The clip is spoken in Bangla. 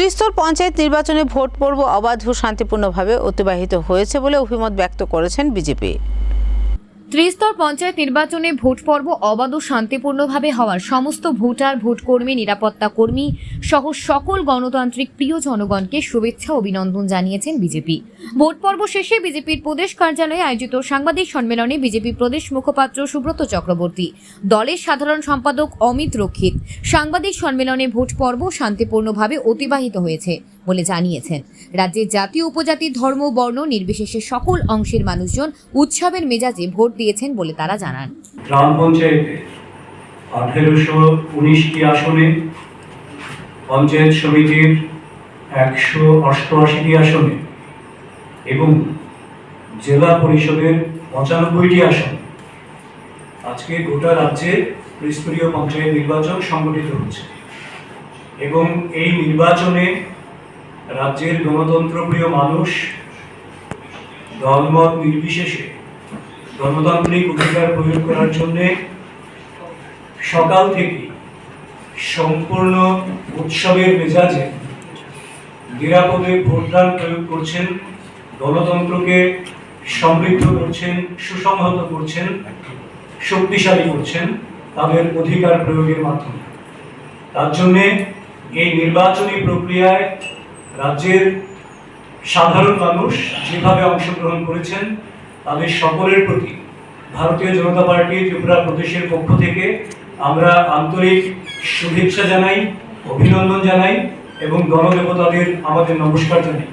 ত্রিস্তর পঞ্চায়েত নির্বাচনে ভোট পর্ব অবাধ ও শান্তিপূর্ণভাবে অতিবাহিত হয়েছে বলে অভিমত ব্যক্ত করেছেন বিজেপি। ত্রিস্তর পঞ্চায়েত নির্বাচনে ভোট পর্ব অবাধ ও শান্তিপূর্ণভাবে হওয়ার সমস্ত ভোটার, ভোটকর্মী, নিরাপত্তা কর্মী সহ সকল গণতান্ত্রিক প্রিয় জনগণকে শুভেচ্ছা, অভিনন্দন জানিয়েছেন বিজেপি। ভোট পর্ব শেষে বিজেপির প্রদেশ কার্যালয়ে আয়োজিত সাংবাদিক সম্মেলনে বিজেপি প্রদেশ মুখপাত্র সুব্রত চক্রবর্তী, দলের সাধারণ সম্পাদক অমিত রক্ষিত। সাংবাদিক সম্মেলনে ভোট পর্ব শান্তিপূর্ণভাবে অতিবাহিত হয়েছে। বলে জানিয়েছেন। রাজ্যের জাতীয় উপজাতি, ধর্ম, বর্ণ নির্বিশেষে সকল অংশের মানুষজন উৎসবের মেজাজে ভোট দিয়েছেন বলে তারা জানান। গ্রাম আঠেরোশো উনিশটি আসনে, পঞ্চায়েত সমিতির একশো অষ্টআশিটি আসনে এবং জেলা পরিষদের পঁচানব্বইটি আসন। আজকে গোটা রাজ্যে ত্রিস্তরীয় পঞ্চায়েত নির্বাচন সংগঠিত হচ্ছে এবং এই নির্বাচনে রাজ্যের গণতন্ত্রপ্রিয় মানুষ দলমত নির্বিশেষে গণতান্ত্রিক অধিকার প্রয়োগ করার জন্যে সকাল থেকে সম্পূর্ণ উৎসবের মেজাজে নিরাপদে ভোটদান প্রয়োগ করছেন, গণতন্ত্রকে সমৃদ্ধ করছেন, সুসংহত করছেন, শক্তিশালী করছেন তাদের অধিকার প্রয়োগের মাধ্যমে। তার জন্যে এই নির্বাচনী প্রক্রিয়ায় রাজ্যের সাধারণ মানুষ যেভাবে অংশগ্রহণ করেছেন, তাদের সকলের প্রতি ভারতীয় জনতা পার্টি ত্রিপুরা প্রদেশের পক্ষ থেকে আমরা আন্তরিক শুভেচ্ছা জানাই, অভিনন্দন জানাই এবং গণদেবতাদের আমাদের নমস্কার জানাই।